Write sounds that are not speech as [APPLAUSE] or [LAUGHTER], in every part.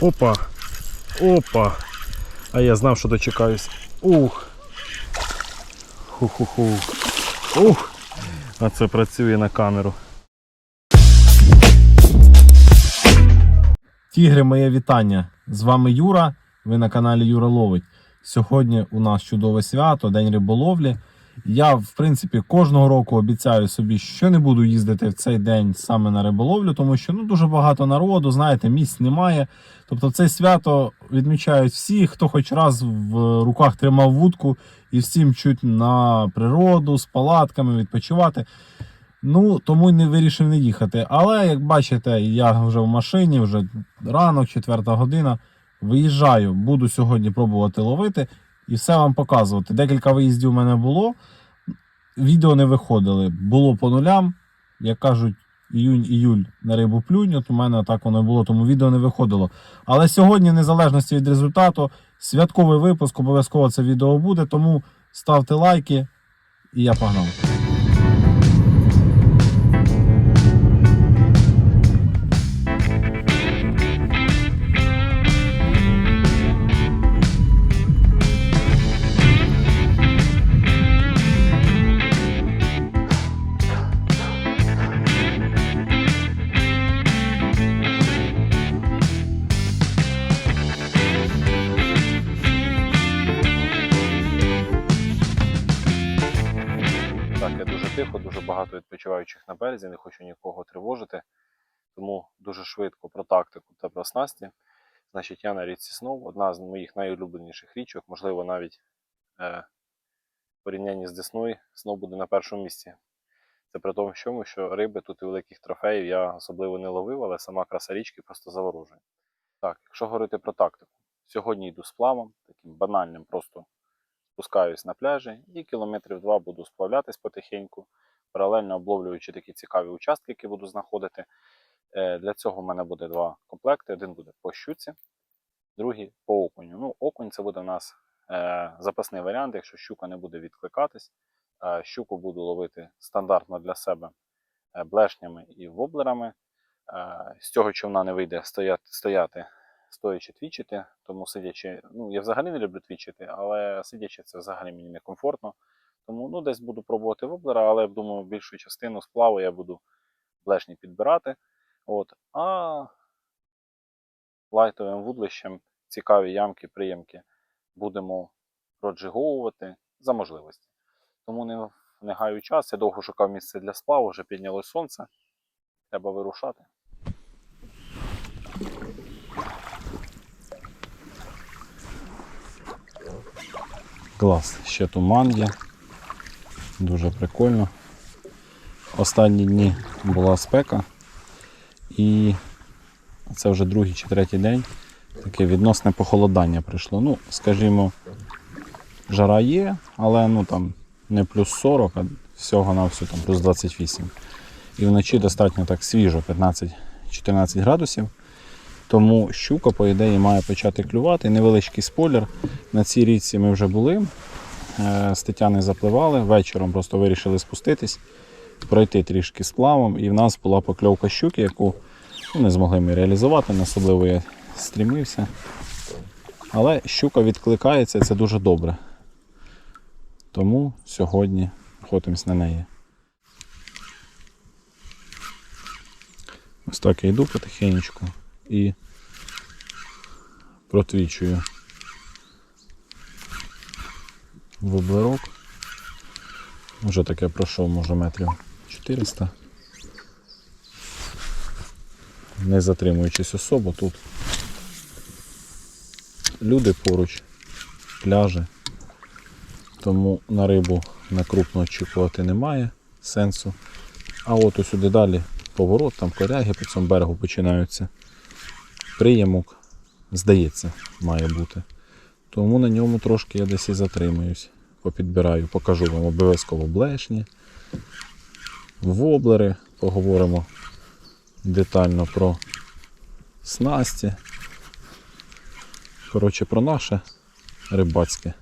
Опа. Опа. А я знав, що дочекаюсь. Ух. Ху-ху-ху. Ух. А це працює на камеру. Тігри, моє вітання. З вами Юра. Ви на каналі Юра Ловить. Сьогодні у нас чудове свято, День риболовлі. Я, в принципі, кожного року обіцяю собі, що не буду їздити в цей день саме на риболовлю, тому що ну, дуже багато народу, знаєте, місць немає. Тобто це свято відмічають всі, хто хоч раз в руках тримав вудку і всім чуть на природу з палатками відпочивати. Ну, тому не вирішив не їхати. Але як бачите, я вже в машині, вже ранок, четверта година. Виїжджаю, буду сьогодні пробувати ловити і все вам показувати. Декілька виїздів у мене було. Відео не виходили. Було по нулям. Як кажуть, іюнь-іюль на рибу плюнь, от у мене так воно і було, тому відео не виходило. Але сьогодні, в незалежності від результату, святковий випуск, обов'язково це відео буде, тому ставте лайки і я погнав. Тихо, дуже багато відпочиваючих на березі, не хочу нікого тривожити. Тому дуже швидко про тактику та про снасті. Значить, я на річці Снов, одна з моїх найулюбленіших річок, можливо, навіть е, в порівнянні з Десною, Снов буде на першому місці. Це при тому, що, що риби тут і великих трофеїв я особливо не ловив, але сама краса річки просто заворожує. Так, якщо говорити про тактику, сьогодні йду з плавом, таким банальним, просто спускаюсь на пляжі і кілометрів два буду сплавлятись потихеньку, паралельно обловлюючи такі цікаві участки, які буду знаходити. Е, Для цього в мене буде два комплекти. Один буде по щуці, другий по окуню. Ну, окунь це буде у нас е, запасний варіант, якщо щука не буде відкликатись. Щуку буду ловити стандартно для себе е, блешнями і воблерами. З цього човна не вийде стояти стоячи твічити, тому сидячи, ну я взагалі не люблю твічити, але сидячи це взагалі мені некомфортно. Тому ну, десь буду пробувати воблера, але думаю, більшу частину сплаву я буду блешні підбирати. От. А лайтовим вудлищем цікаві ямки, приємки будемо проджиговувати за можливості. Тому не, не гаю час, я довго шукав місце для сплаву, вже піднялось сонце. Треба вирушати. Клас, ще туман є. Дуже прикольно. Останні дні була спека. І це вже другий чи третій день. Таке відносне похолодання прийшло. Ну, скажімо, жара є, але ну там не плюс 40, а всього на всю там плюс 28. І вночі достатньо так свіжо, 15-14 градусів. Тому щука, по ідеї, має почати клювати. Невеличкий спойлер. На цій річці ми вже були. Е, З Тетяни запливали. Вечором просто вирішили спуститись, пройти трішки сплавом. І в нас була покльовка щуки, яку ну, не змогли ми реалізувати, не особливо я стрімився. Але щука відкликається, це дуже добре. Тому сьогодні охотимось на неї. Ось так я йду потихеньку і протвічую воблерок. Вже таке пройшов, може, метрів 400. Не затримуючись особо тут. Люди поруч, пляжі. Тому на рибу на крупно очікувати немає сенсу. А от сюди далі поворот, там коряги по цьому берегу починаються. Приємок, здається, має бути. Тому на ньому трошки я десь і затримуюсь. Попідбираю, покажу вам обов'язково блешні, воблери, поговоримо детально про снасті. Коротше, про наше рибацьке.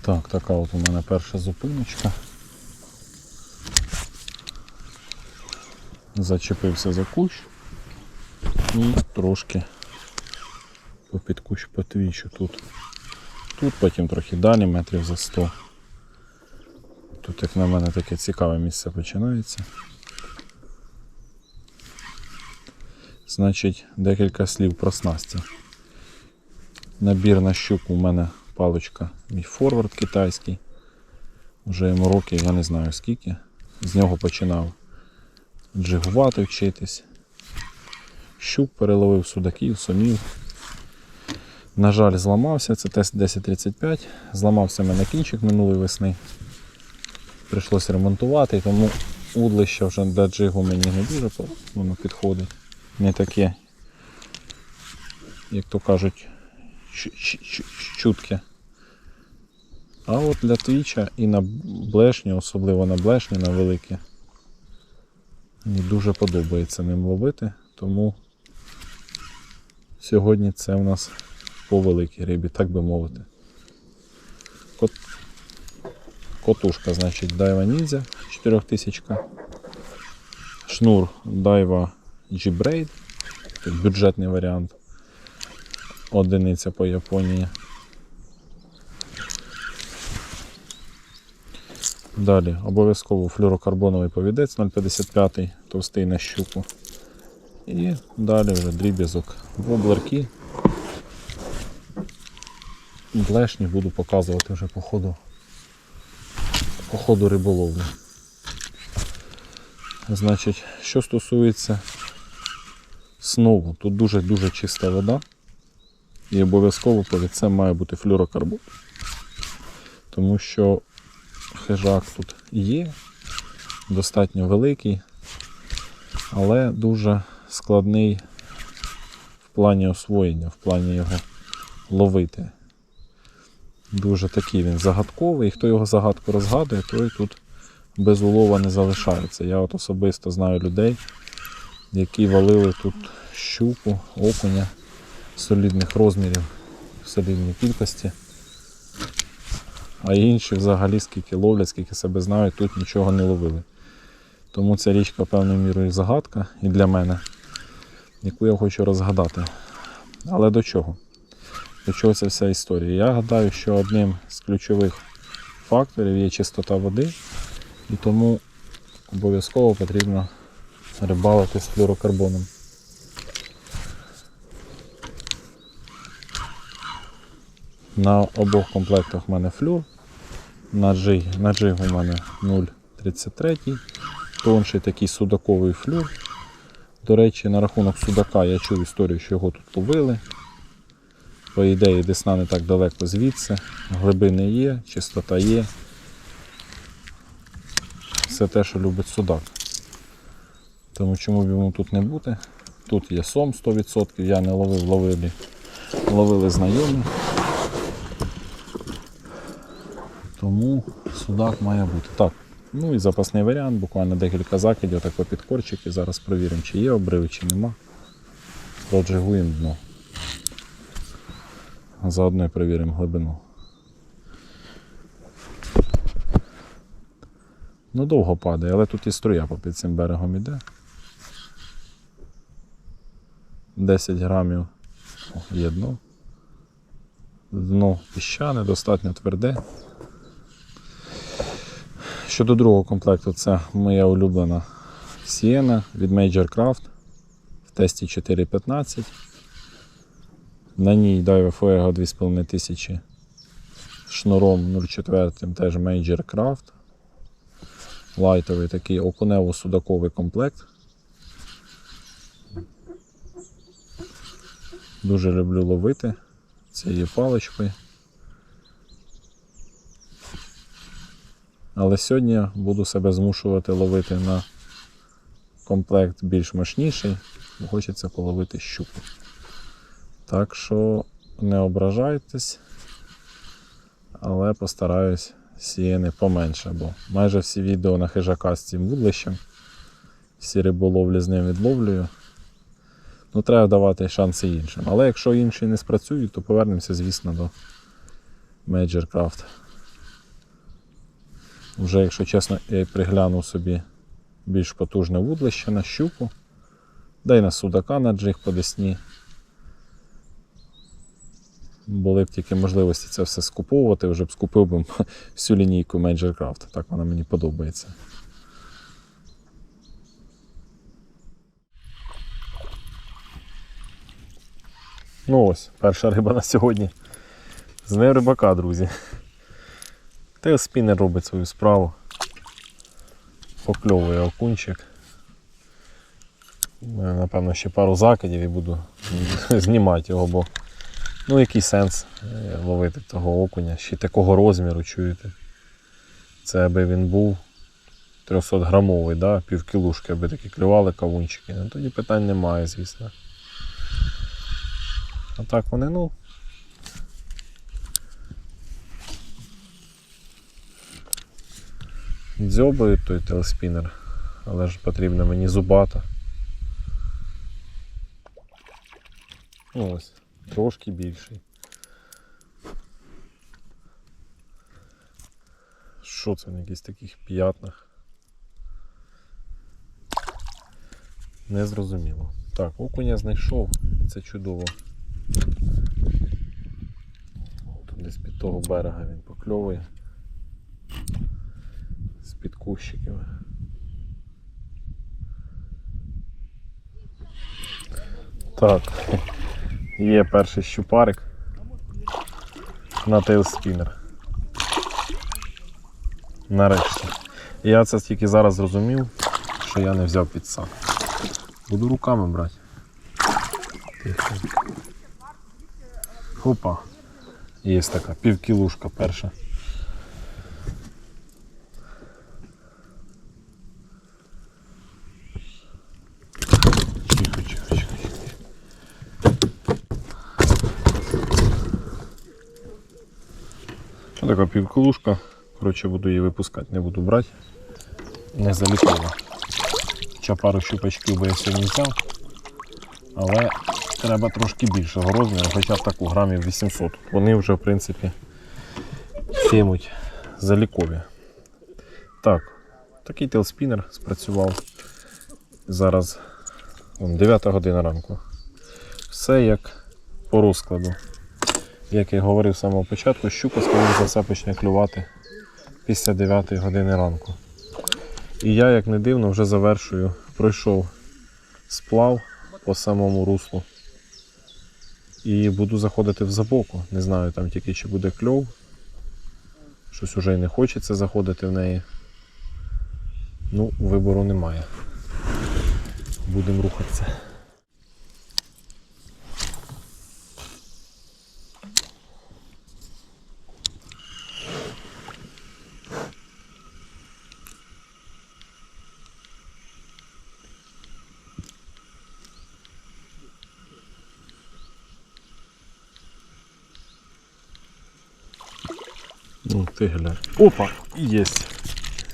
Так, така от у мене перша зупиночка. Зачепився за кущ. І трошки по підкущ потвічу тут. Тут потім трохи далі, метрів за 100. Тут, як на мене, таке цікаве місце починається. Значить, декілька слів про снасті. Набір на щуку у мене паличка, мій форвард китайський. Вже йому років, я не знаю скільки. З нього починав джигувати, вчитись. Щук переловив судаків, сомів. На жаль, зламався, це тест 1035. Зламався в мене кінчик минулої весни. Прийшлося ремонтувати, тому удлище вже для джигу мені не дуже воно підходить. Не таке, як то кажуть, чу- чу- чу- чутке. А от для твіча і на блешні, особливо на блешні, на великі, мені дуже подобається ним ловити, тому сьогодні це у нас по великій рибі, так би мовити. Кот... Котушка, значить, Daiwa Ninja 4000. Шнур Daiwa G-Braid, бюджетний варіант. Одиниця по Японії. Далі обов'язково флюрокарбоновий повідець 0,55, товстий на щуку. І далі вже дріб'язок. Воблерки. Блешні буду показувати вже по ходу, по ходу риболовлі. Значить, що стосується снову, тут дуже-дуже чиста вода. І обов'язково перед цим має бути флюрокарбон. Тому що хижак тут є, достатньо великий, але дуже складний в плані освоєння, в плані його ловити. Дуже такий він загадковий, і хто його загадку розгадує, той тут без улова не залишається. Я от особисто знаю людей, які валили тут щуку, окуня солідних розмірів, солідній кількості. А інші взагалі скільки ловлять, скільки себе знають, тут нічого не ловили. Тому ця річка певною мірою загадка і для мене, яку я хочу розгадати. Але до чого? Ця вся історія? Я гадаю, що одним з ключових факторів є чистота води, і тому обов'язково потрібно рибалити з флюрокарбоном. На обох комплектах в мене флюр. На джиг, на у мене 0,33. Тонший такий судаковий флюр. До речі, на рахунок судака я чув історію, що його тут ловили. По ідеї, десна не так далеко звідси. Глибини є, чистота є. Все те, що любить судак. Тому чому б йому тут не бути? Тут є сом 100%, я не ловив, ловили, ловили знайомі. Тому судак має бути. Так, ну і запасний варіант, буквально декілька закидів, так по підкорчики. Зараз провіримо, чи є обриви, чи нема. Проджигуємо дно. Заодно і перевіримо глибину. Ну, довго падає, але тут і струя попід цим берегом іде. 10 грамів є дно. Дно піщане, достатньо тверде. Щодо другого комплекту, це моя улюблена Sienna від Major Craft в тесті 4.15. На ній Daiwa Fuego 2500 шнуром 0,4 теж Major Craft. Лайтовий такий окунево-судаковий комплект. Дуже люблю ловити цією паличкою. Але сьогодні буду себе змушувати ловити на комплект більш мощніший, бо хочеться половити щуку. Так що не ображайтесь, але постараюсь сіяни поменше, бо майже всі відео на хижака з цим вудлищем, всі риболовлі з ним відловлюю. Ну, треба давати шанси іншим. Але якщо інші не спрацюють, то повернемося, звісно, до Major Craft. Вже, якщо чесно, я приглянув собі більш потужне вудлище на щуку Да й на судака на джиг по десні. Були б тільки можливості це все скуповувати, вже б скупив би [LAUGHS] всю лінійку Major Craft. Так вона мені подобається. Ну ось, перша риба на сьогодні. З нею рибака, друзі. Та спінер робить свою справу. Покльовує окунчик. Напевно, ще пару закидів і буду [LAUGHS] знімати його, бо ну який сенс е, ловити того окуня, ще такого розміру, чуєте. Це аби він був 300 грамовий, да? півкілушки, аби такі клювали кавунчики. Ну, тоді питань немає, звісно. А так вони, ну. Дзьобають той телеспінер, але ж потрібна мені зубата. Ну, Ось, трошки більший. Що це на якихось таких п'ятнах? Незрозуміло. Так, окуня знайшов, це чудово. Тут десь під того берега він покльовує. З-під кущиків. Так, є перший щупарик на тейлспінер. Нарешті. Я це тільки зараз зрозумів, що я не взяв підсак. Буду руками брати. Тихо. Хопа. Є така півкілушка перша. Тихо, тихо, тихо, тихо. Ось така півкілушка. Коротше, буду її випускати, не буду брати. Не залікова. Хоча пару щупачків би я сьогодні взяв. Але треба трошки більшого розміру, хоча б таку грамів 800. Вони вже, в принципі, фімуть залікові. Так, такий телспінер спрацював. Зараз вон, 9 година ранку. Все як по розкладу. Як я говорив з самого початку, щука, скоріше за все, почне клювати після 9 години ранку. І я, як не дивно, вже завершую, пройшов сплав по самому руслу. І буду заходити в забоку. Не знаю там тільки чи буде кльов. Щось уже і не хочеться заходити в неї. Ну, вибору немає. Будемо рухатися. Ну, ти глянь. Опа! Єсть.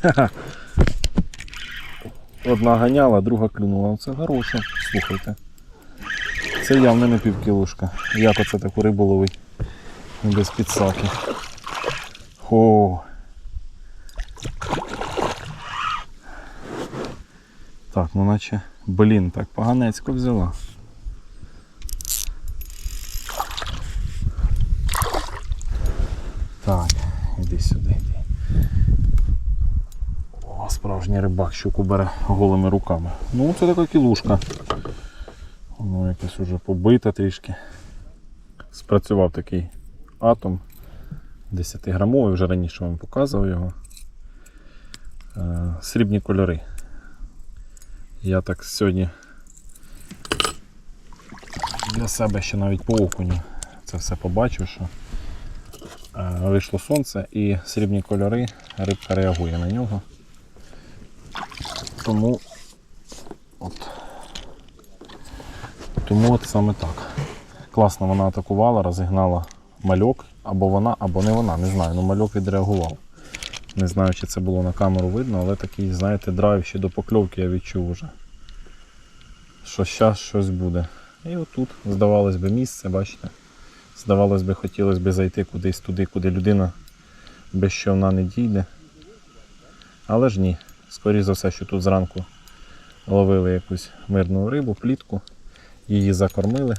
Ха-ха. [LAUGHS] Одна ганяла, друга клюнула. Це хороше. Слухайте. Це явно не півкілушка. Як оце таку рибу ловить? Без підсаки. Хо. Так, ну наче, блін, так поганецько взяла. Так, іди сюди, йди. О, справжній рибак щуку бере голими руками. Ну, це така кілушка. Воно якесь уже побите трішки. Спрацював такий атом 10-грамовий, вже раніше вам показував його. Е, Срібні кольори. Я так сьогодні для себе ще навіть по окуню це все побачив, що вийшло сонце і срібні кольори, рибка реагує на нього. Тому от, тому от саме так. Класно вона атакувала, розігнала мальок, або вона, або не вона, не знаю, ну мальок відреагував. Не знаю, чи це було на камеру видно, але такий, знаєте, драйв ще до покльовки я відчув вже. Що зараз щось буде. І отут, здавалось би, місце, бачите. Здавалось би, хотілося б зайти кудись туди, куди людина без човна не дійде. Але ж ні. Скоріше за все, що тут зранку ловили якусь мирну рибу, плітку, її закормили.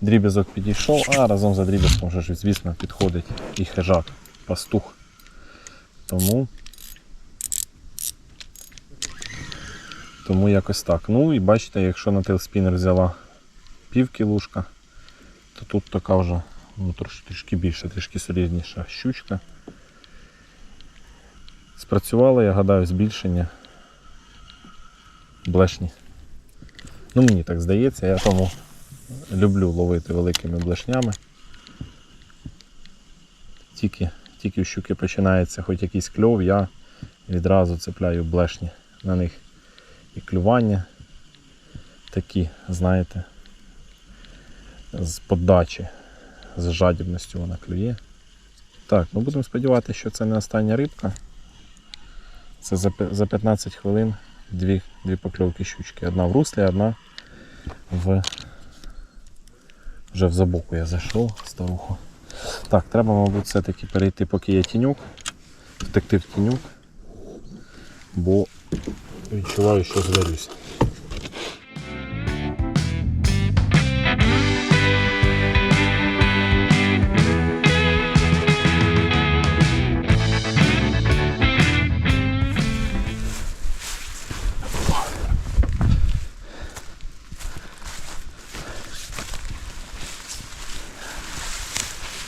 Дріб'язок підійшов, а разом за дріб'язком вже звісно, підходить і хижак, пастух. Тому. Тому якось так. Ну і бачите, якщо на тейлспінер взяла пів кілушка, то тут така вже ну, трішки більше, трішки солідніша щучка. Спрацювало, я гадаю, збільшення блешні. Ну, мені так здається, я тому люблю ловити великими блешнями. Тільки, тільки у щуки починається хоч якийсь кльов, я відразу цепляю блешні на них. І клювання такі, знаєте, з подачі, з жадібністю вона клює. Так, ну будемо сподіватися, що це не остання рибка. Це за, за 15 хвилин дві, дві покльовки щучки. Одна в руслі, одна в. Вже в забоку я зайшов, старуху. Так, треба, мабуть, все-таки перейти, поки є тіньок, втекти в тіньок, бо відчуваю, що зварюся.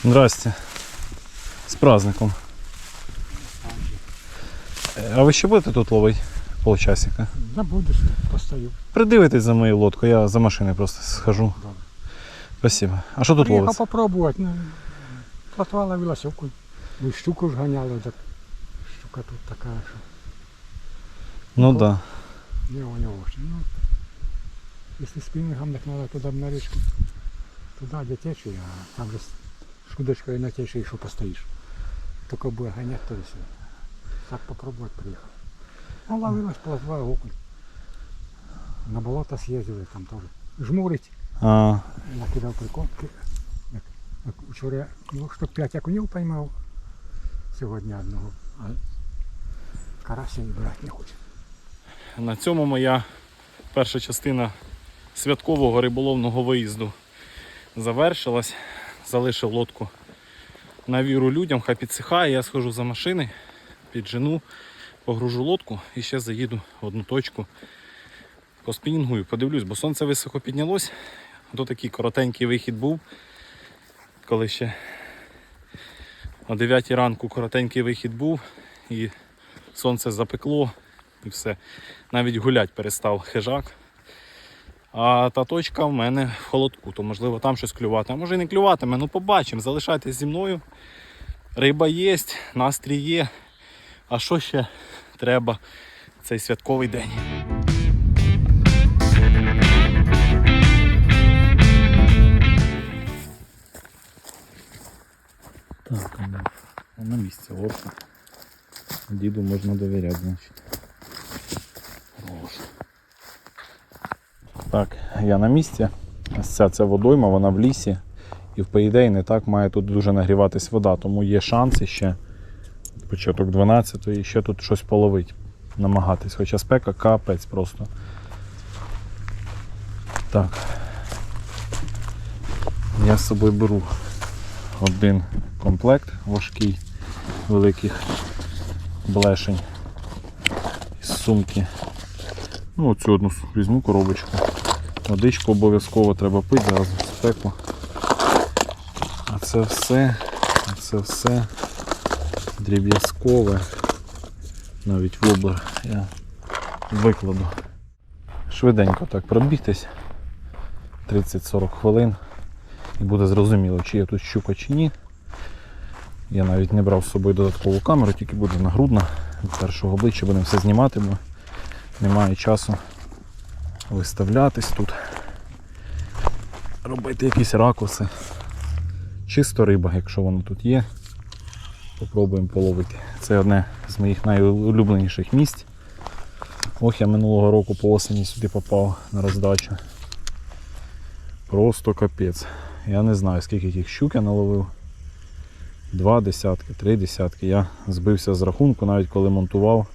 Здрасте. З праздником. Е, А ви ще будете тут ловити полчасика? Забудеш, постою. Придивитесь за мою лодку, я за машиною просто схожу. Добре. Спасибо. А що тут Приїхав ловиться? попробувати. Ну, Платвала виласівку. Ну, і щуку ж ганяли. Так. Щука тут така, що Ну так. Да. не у нього. Ну, якщо спінгом, так треба туди на річку. Туди, де течія, а там же на течії, що постоїш. Тільки буде ганяти, то все. Так попробувати приїхав. А ловилась платва окунь. На болото съездили там теж. Жмурить. А, накидав прикормки. Вчора ну, штук 5 окунів поймав сьогодні одного, а карася і брати не хоче. на цьому моя перша частина святкового риболовного виїзду завершилась. Залишив лодку на віру людям, хай підсихає, я схожу за машини, піджену, погружу лодку і ще заїду в одну точку. Поспінінгую, подивлюсь, бо сонце високо піднялось. То такий коротенький вихід був, коли ще о 9 ранку коротенький вихід був і сонце запекло і все. Навіть гулять перестав хижак. А та точка в мене в холодку, то можливо там щось клювати. А може і не клюватиме, ну побачимо. Залишайтесь зі мною. Риба є, настрій є. А що ще треба цей святковий день? Так, на- на місці лодка. Діду можна довіряти, значить. Так, я на місці. Ось ця водойма, вона в лісі. І по ідеї не так має тут дуже нагріватись вода, тому є шанс ще початок 12-ї ще тут щось половити, намагатись. Хоча спека капець просто. Так. Я з собою беру один комплект важкий, великих блешень із сумки. Ну, оцю одну візьму коробочку. Водичку обов'язково треба пити, зараз в спеку. А це все, а це все дріб'язкове. Навіть воблер я викладу. Швиденько так пробігтись. 30-40 хвилин. І буде зрозуміло, чи є тут щука чи ні. Я навіть не брав з собою додаткову камеру, тільки буде нагрудна. Від першого обличчя будемо все знімати, бо немає часу виставлятись тут. Робити якісь ракурси. Чисто риба, якщо воно тут є. Попробуємо половити. Це одне з моїх найулюбленіших місць. Ох, я минулого року по осені сюди попав на роздачу. Просто капець. Я не знаю, скільки тих щук я наловив. Два десятки, три десятки. Я збився з рахунку, навіть коли монтував.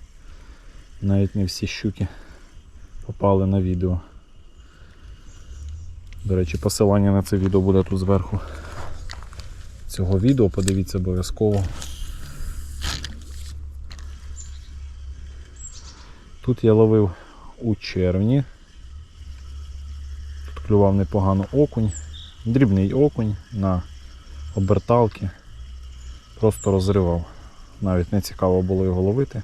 Навіть не всі щуки попали на відео. До речі, посилання на це відео буде тут зверху. Цього відео подивіться обов'язково. Тут я ловив у червні. Тут клював непогано окунь, дрібний окунь на оберталки. Просто розривав. Навіть не цікаво було його ловити.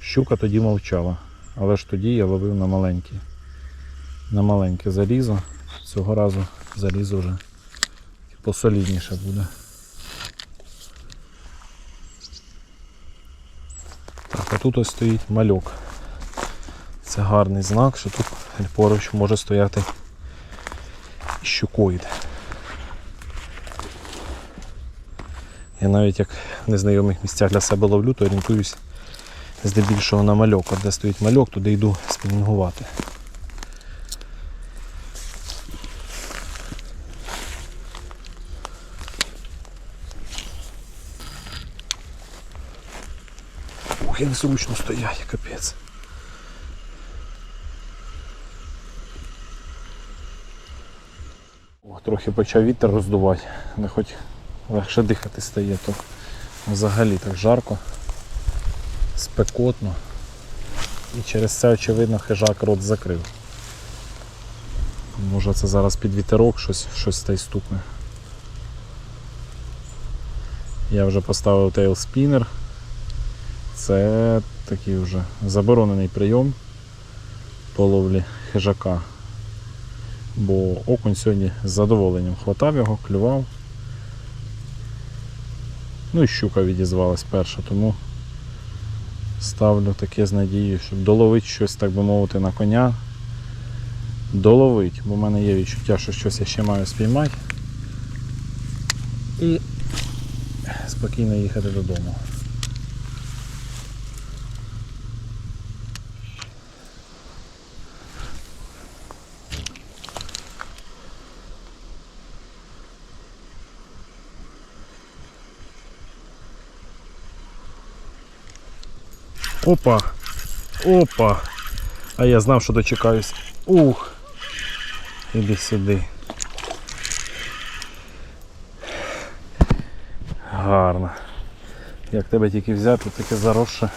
Щука тоді мовчала, але ж тоді я ловив на маленькі. На маленьке залізо. Цього разу залізо вже посолідніше буде. Так, а тут ось стоїть мальок. Це гарний знак, що тут поруч може стояти щукоїд. Я навіть як в незнайомих місцях для себе ловлю, то орієнтуюсь здебільшого на мальок. От де стоїть мальок, туди йду спінінгувати. Ох, як зручно стоять, капець. Трохи почав вітер роздувати, але хоч легше дихати стає, то взагалі так жарко, спекотно. І через це, очевидно, хижак рот закрив. Може це зараз під вітерок щось, щось та й стукне. Я вже поставив тейл спінер. Це такий вже заборонений прийом по ловлі хижака. Бо окунь сьогодні з задоволенням хватав його, клював. Ну і щука відізвалась перша, тому ставлю таке з надією, щоб доловити щось, так би мовити, на коня. Доловить, бо в мене є відчуття, що щось я ще маю спіймати. І спокійно їхати додому. Опа! Опа! А я знав, що дочекаюсь. Ух! Іди сюди. Гарно. Як тебе тільки взяти, таке заросше.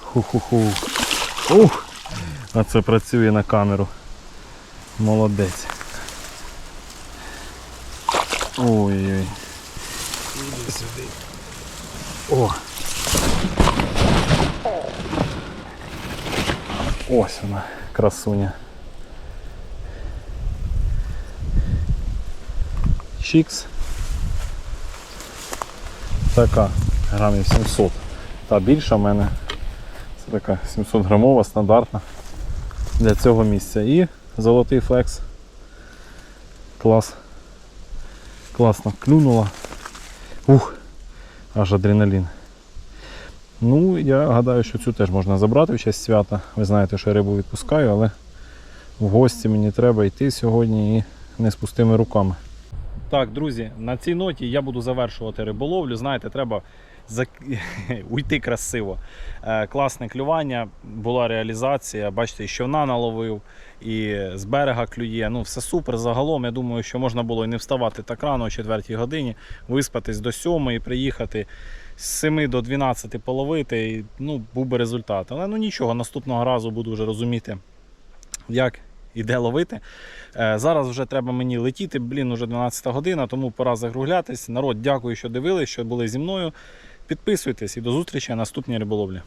Ху-ху-ху. Ух! А це працює на камеру. Молодець. Ой-ой. Іди сюди. О! Ось вона, красуня. Чікс. Така, грамів 700. Та більша в мене. Це така 700 грамова, стандартна для цього місця. І золотий флекс. Клас. Класно клюнула. Ух! аж адреналін. Ну, я гадаю, що цю теж можна забрати в честь свята. Ви знаєте, що я рибу відпускаю, але в гості мені треба йти сьогодні і не з пустими руками. Так, друзі, на цій ноті я буду завершувати риболовлю. Знаєте, треба зак- [LAUGHS] уйти красиво. Е, класне клювання, була реалізація. Бачите, і човна наловив, і з берега клює. Ну, все супер. Загалом, я думаю, що можна було і не вставати так рано, о 4 годині, виспатись до 7 приїхати. З 7 до 12 половити, і ну, був би результат. Але ну нічого, наступного разу буду вже розуміти, як і де ловити. Е, Зараз вже треба мені летіти, блін, уже 12 година, тому пора загруглятись. Народ, дякую, що дивились, що були зі мною. Підписуйтесь і до зустрічі на наступній риболовлі.